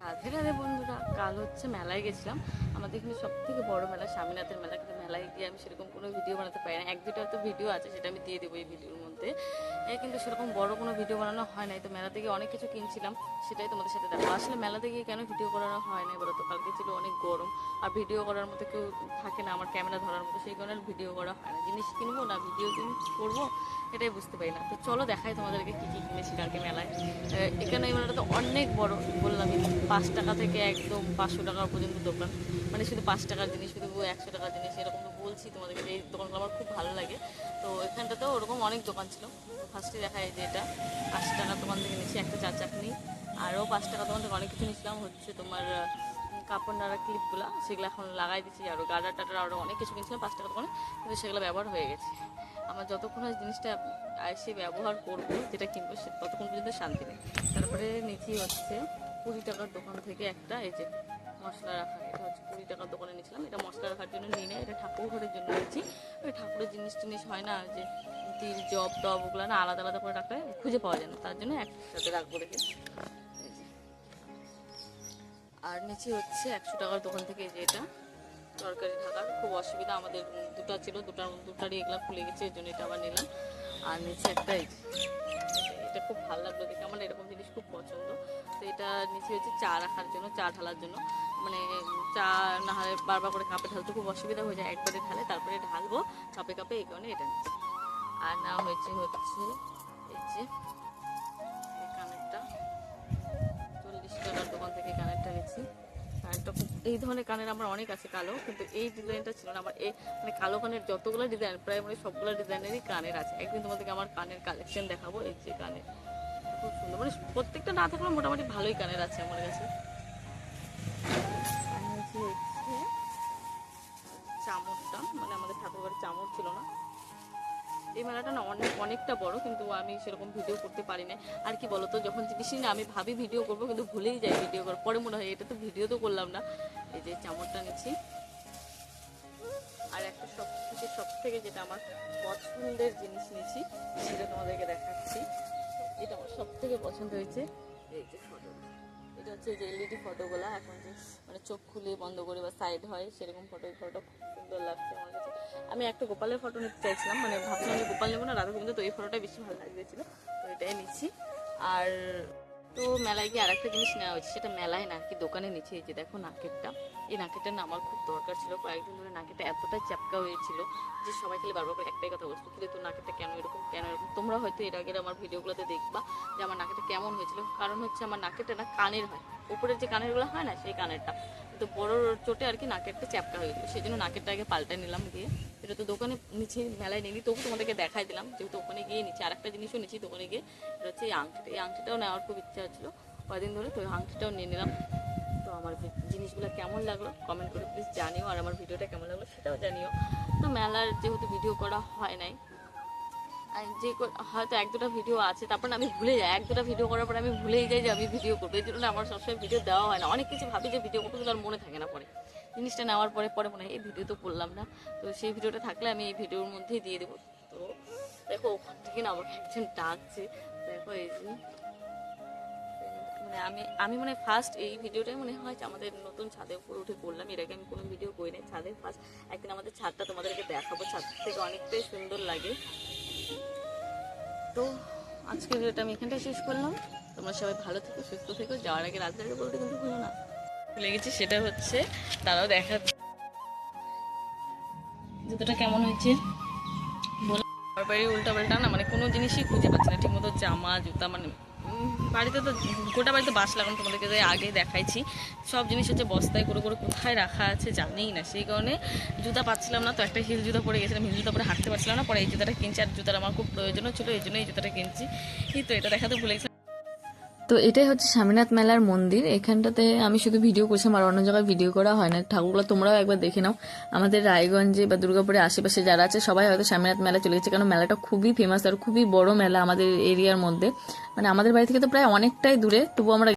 রাধে রাধে বন্ধুরা, কাল হচ্ছে মেলায় গেছিলাম। আমাদের এখানে সব থেকে বড় মেলা স্বামীনাথের মেলা মেলায় গিয়ে আমি সেরকম কোনো ভিডিও বানাতে পারি না। এক দুটো তো ভিডিও আছে, সেটা আমি দিয়ে দেবো এই ভিডিওর মধ্যে। কিন্তু সেরকম বড় কোনো ভিডিও বানানো হয় নাই। তো মেলা থেকে অনেক কিছু কিনছিলাম, সেটাই তোমাদের সাথে দেখো আসলে মেলা থেকে কেন ভিডিও করানো হয় না বলো তো কালকে ছিল অনেক গরম, আর ভিডিও করার মতো কেউ থাকে না আমার ক্যামেরা ধরার মতো। সেই কারণে ভিডিও করা হয় না। জিনিস কিনবো না ভিডিও করব, এটাই বুঝতে পারি না। তো চলো দেখাই তোমাদেরকে কী কী কিনেছি কালকে মেলায়। এখানে এই মেলাটা তো অনেক বড়, বললাম পাঁচ টাকা থেকে একদম পাঁচশো টাকা পর্যন্ত দোকান। মানে শুধু পাঁচ টাকার জিনিস, শুধু একশো টাকার জিনিস, এরকম বলছি তোমাদেরকে যে এই দোকানগুলো আমার খুব ভালো লাগে। তো এখানটাতেও ওরকম অনেক দোকান ছিল। ফার্স্টে দেখা যায় যে এটা। আশি টাকার দোকান থেকে নিয়েছি একটা চা চাটনি আরও পাঁচ টাকা দোকান থেকে অনেক কিছু নিয়েছিলাম। হচ্ছে তোমার কাপড় নাড়া ক্লিপগুলো সেগুলো এখন লাগাই দিচ্ছি আরও গাডার টাটার আরও অনেক কিছু কিনছিলাম পাঁচ টাকা দোকানে। কিন্তু সেগুলো ব্যবহার হয়ে গেছে। আমার যতক্ষণ জিনিসটা এসে ব্যবহার করব, যেটা কিনবো, সে ততক্ষণ পর্যন্ত শান্তি নেই। তারপরে নিচি হচ্ছে কুড়ি টাকার দোকান থেকে একটা, এই যে মশলা ঠাকুর ঘরের জন্য নিয়েছি ওই ঠাকুরের জিনিস টিনিস হয় না, যে তিল, জব, টব ওগুলো না আলাদা আলাদা করে রাখলে খুঁজে পাওয়া যায় না, তার জন্য একসাথে রাখব রেখে। আর নিচে হচ্ছে একশো টাকার দোকান থেকে যে এটা, তরকারি ঢাকার খুব অসুবিধা, আমাদের দুটো ছিল দুটার দুটারই এগুলো খুলে গেছে, এই জন্য এটা আবার নিলাম। আর নিচে একটা এটা খুব ভালো লাগল দেখে, আমার এরকম জিনিস খুব পছন্দ। তো এটা নিচে হচ্ছে চা রাখার জন্য, চা ঢালার জন্য। মানে চা না হলে বারবার করে কাপে ঢালতে খুব অসুবিধা হয়ে যায়। একবারে ঢালে তারপরে ঢালবো, কাপে কাপে এই কারণে এটা নিচ্ছি। আর না হয়েছে হচ্ছে এই যে কানেরটা। চল্লিশ দোকান থেকে কানেরটা নিচ্ছি কানেরটা খুব, এই ধরনের কানের আমার অনেক আছে কালো, কিন্তু এই ডিজাইনটা ছিল না। আমার এই মানে কালো কানের যতগুলো ডিজাইন, প্রায় মানে সবগুলো ডিজাইনেরই কানের আছে। একদিন তোমাদেরকে আমার কানের কালেকশন দেখাবো, এই যে কানের। খুব সুন্দর। মানে প্রত্যেকটা না থাকলেও মোটামুটি ভালোই কানের আছে আমার কাছে। আর চামচটা মানে আমাদের ঠাকুরবাড়ির চামচ ছিল না। এই মেলাটা না অনেক, অনেকটা বড়, কিন্তু আমি সেরকম ভিডিও করতে পারি না আর কি বলতো, যখন জিনিস না, আমি ভাবি ভিডিও করব, কিন্তু ভুলেই যাই ভিডিও করার। পরে মনে হয়, এটা তো ভিডিও তো করলাম না। এই যে চামচটা নিচ্ছি। আর একটা সব থেকে সব থেকে যেটা আমার পছন্দের জিনিস নিয়েছি, সেটা তোমাদেরকে দেখাচ্ছি। এটা আমার সব থেকে পছন্দ হয়েছে। এই যে এটা হচ্ছে যে এলইডি ফটোগুলো এখন যে মানে চোখ খুলে বন্ধ করে বা সাইড হয়, সেরকম ফটো ফটোটা খুব সুন্দর লাগছে আমার কাছে। আমি একটা গোপালের ফটো নিতে চাইছিলাম মানে ভাবছিলাম যে গোপাল নেব না রাধা কিন্তু তো এই ফটোটা বেশি ভালো লাগতেছিল। তো এটাই নিচ্ছি। আর তো মেলায় গিয়ে আরেকটা জিনিস নেওয়া হয়েছে, সেটা মেলায় না কি দোকানে নিচে এই যে দেখো নাকেরটা, এই নাকেরটা না আমার খুব দরকার ছিল। কয়েকদিন ধরে নাকেরটা এতটাই চাপকা হয়েছিল যে সবাই খেলে বারবার করে একটাই কথা বলছিল কিন্তু নাকেরটা কেন এরকম কেন এরকম? তোমরা হয়তো এর আগের আমার ভিডিওগুলোতে দেখবা যে আমার নাকেরটা কেমন হয়েছিল। কারণ হচ্ছে আমার নাকেরটা না কানের হয়। উপরের যে কানেরগুলো হয় না, সেই কানেরটা। তো বড় চোটে আর কি নাকেরটা চ্যাপটা হয়ে গেছিল সেই জন্য নাকেরটা আগে পাল্টে নিলাম গিয়ে। এটা তো দোকানে নিচে মেলায় নিই তবু তোমাদেরকে দেখাই দিলাম, যেহেতু ওখানে গিয়ে নিচে আর একটা জিনিসও নিচ্ছি দোকানে গিয়ে, এটা হচ্ছে এই আংটিটা। এই আংটিটাও নেওয়ার খুব ইচ্ছা ছিল কদিন ধরে, তো আংটিটাও নিয়ে নিলাম। তো আমার জিনিসগুলো কেমন লাগল কমেন্ট করে প্লিজ জানিও, আর আমার ভিডিওটা কেমন লাগল সেটাও জানিও। তো মেলার যেহেতু ভিডিও করা হয় নাই যে হয়তো এক দুটো ভিডিও আছে, তারপর আমি ভুলে যাই। এক দুটো ভিডিও করার পরে আমি ভুলেই যাই যে আমি ভিডিও করব। এই জন্য আমার সবসময় ভিডিও দেওয়া হয় না। অনেক কিছু ভাবি যে ভিডিও করব আর মনে থাকে না পরে। জিনিসটা নেওয়ার পরে পরে মনে হয়, এই ভিডিও তো করলাম না। তো সেই ভিডিওটা থাকলে আমি এই ভিডিওর মধ্যেই দিয়ে দেবো। তো দেখো, ওখান থেকে না আমাকে একজন ডাকছে। দেখো এই যে। মানে আমি আমি মানে ফার্স্ট এই ভিডিওটাই মনে হয় যে আমাদের নতুন ছাদের উপর উঠে করলাম এর আগে আমি কোনো ভিডিও করি নাই। ছাদের ফার্স্ট একদিন আমাদের ছাদটা তোমাদেরকে দেখাবো। ছাদ থেকে অনেকটাই সুন্দর লাগে। তো আজকে ভিডিওটা আমি এখানটাই শেষ করলাম। তোমরা সবাই ভালো থেকো, সুস্থ থেকো। যাওয়ার আগে রাত্রে বলতে কিন্তু ভুলো না। ভুলে গেছি, সেটা হচ্ছে তারাও দেখা জুতোটা কেমন হয়েছে? বলো। বাড়ি উল্টা পাল্টা না মানে কোনো জিনিসই খুঁজে পাচ্ছি না। ঠিকমতো জামা, জুতা মানে বাড়িতে তো গোটা বাড়িতে বাস লাগানো তোমাদেরকে যে আগে দেখাইছি। সব জিনিস হচ্ছে বস্তায় করে করে কোথায় রাখা আছে জানেই না। সেই কারণে জুতা পাচ্ছিলাম না, তো একটা হিল জুতা পরে গেছিলাম, হিল জুতা পরে হাঁটতে পারছিলাম না, পরে এই জুতাটা কিনছি আর জুতার আমার খুব প্রয়োজনও ছিল, এই জন্য এই জুতাটা কিনছি। এই তো এটা দেখাতে ভুলে গেছিলাম তো এটাই হচ্ছে স্বামীনাথ মেলার মন্দির। এখানটাতে আমি শুধু ভিডিও করছিলাম আর অন্য জায়গায় ভিডিও করা হয় না। ঠাকুরগুলো তোমরাও একবার দেখে নাও। আমাদের রায়গঞ্জে বা দুর্গাপুরের আশেপাশে যারা আছে, সবাই হয়তো স্বামীনাথ মেলা চলে গেছে, কারণ মেলাটা খুবই ফেমাস আর খুবই বড় মেলা আমাদের এরিয়ার মধ্যে। মানে আমাদের বাড়ি থেকে তো প্রায় অনেকটাই দূরে তবু আমরা